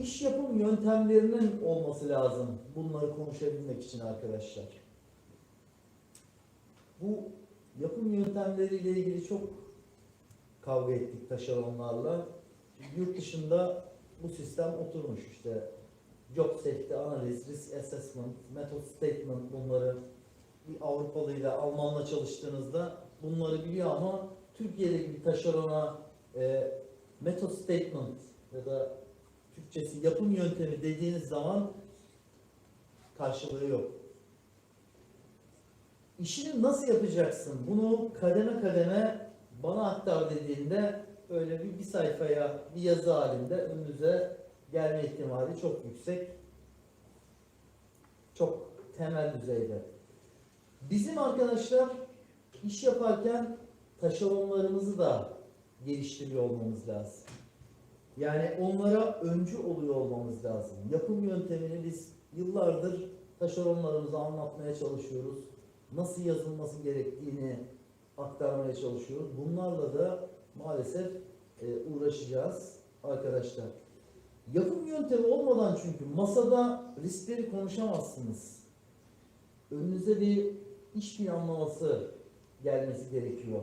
iş yapım yöntemlerinin olması lazım bunları konuşabilmek için arkadaşlar. Bu yapım yöntemleriyle ilgili çok kavga ettik taşeronlarla. Yurt dışında bu sistem oturmuş işte job safety analiz, risk assessment, method statement bunları bir Avrupalı ile Almanla çalıştığınızda bunları biliyor ama Türkiye'deki bir taşerona e, method statement ya da Türkçesi yapım yöntemi dediğiniz zaman karşılığı yok. İşini nasıl yapacaksın? Bunu kademe kademe bana aktar dediğinde öyle bir, bir sayfaya bir yazı halinde önünüze gelme ihtimali çok yüksek. Çok temel düzeyde. Bizim arkadaşlar iş yaparken taşeronlarımızı da geliştiriyor olmamız lazım. Yani onlara öncü oluyor olmamız lazım. Yapım yöntemini biz yıllardır taşeronlarımıza anlatmaya çalışıyoruz. Nasıl yazılması gerektiğini aktarmaya çalışıyoruz. Bunlarla da maalesef e, uğraşacağız arkadaşlar. Yapım yöntemi olmadan çünkü masada riskleri konuşamazsınız. Önünüze bir iş planlaması gelmesi gerekiyor.